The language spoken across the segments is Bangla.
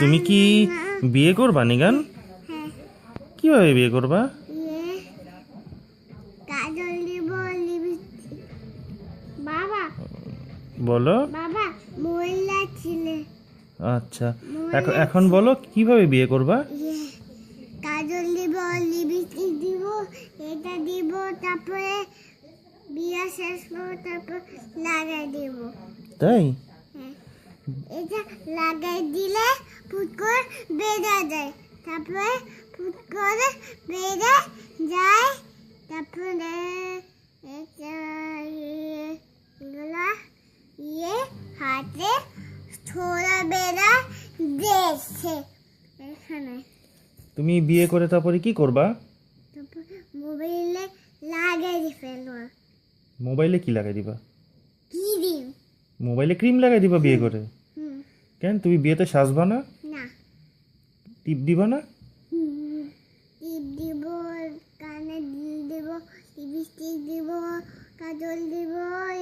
তুমি কি বিয়ে করবা নিগান? কীভাবে বিয়ে করবা? বলো। আচ্ছা। এখন বলো কীভাবে বিয়ে করবা? ইয়ে কাজল দিব লিপস্টিক দিব এটা দিব তারপরে বিয়া শেষ করব তারপর লাগাই দিব। তাই? এটা লাগাই দিলে ফুট করে বেড়ে যায় তারপরে ফুট করে বেড়ে যায়। তারপরে এটা ইয়ে এগুলা ইয়ে হাতে ছোড়া বেড়া দেখছে এখানে। তুমি বিয়ে করে তারপরে কি করবা? মোবাইলে লাগাই ফেলব। মোবাইলে কি লাগাই দিবা? মোবাইলে ক্রিম লাগাই দিবা বিয়ে করে? কেন? তুমি বিয়েতে সাজবা না? টিপ দিবা না? টিপ দিব কানে দুল দিব লিপস্টিক দিব কাজল দিব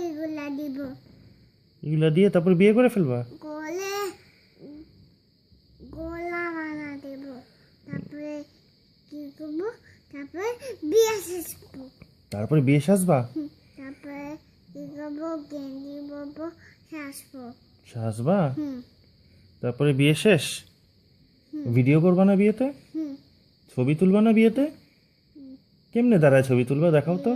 এগুলা দিব। এগুলা দিয়ে তারপর বিয়ে করে ফেলবা? গলে গলা বানা দেব। তারপরে কি করব? তারপরে বিয়ে তারপরে বিয়ে সাজবা হুম, তারপরে কি করব গেঞ্জি শাসবো সাজবা? তারপরে বিয়ে শেষ? ভিডিও করবা না বিয়েতে? ছবি তুলবা না বিয়েতে? কেমনে দাঁড়ায় ছবি তুলবা? দেখাও তো।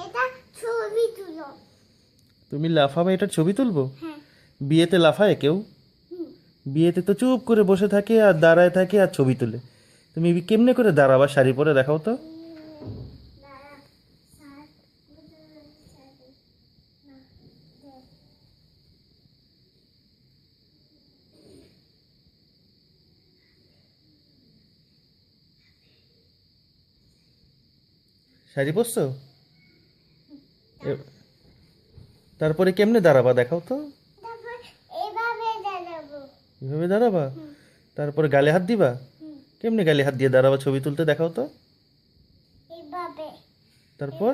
এটা তুমি লাফাবে এটার ছবি তুলবো? হ্যাঁ। বিয়েতে লাফায় কেউ? বিয়েতে তো চুপ করে বসে থাকে আর দাঁড়ায় থাকে আর ছবি তুলে। তুমি কেমনে করে দাঁড়াবা শাড়ি পরে, দেখাও তো। শাড়ি পরছো? তারপরে কেমনে দাঁড়াবা, দেখাও তো। এভাবে দাঁড়াবা? তারপরে গালে হাত দিবা? কেমনি গালে হাত দিয়ে দাঁড়াবা? ছবি তুলতে দেখাও তো। তারপর?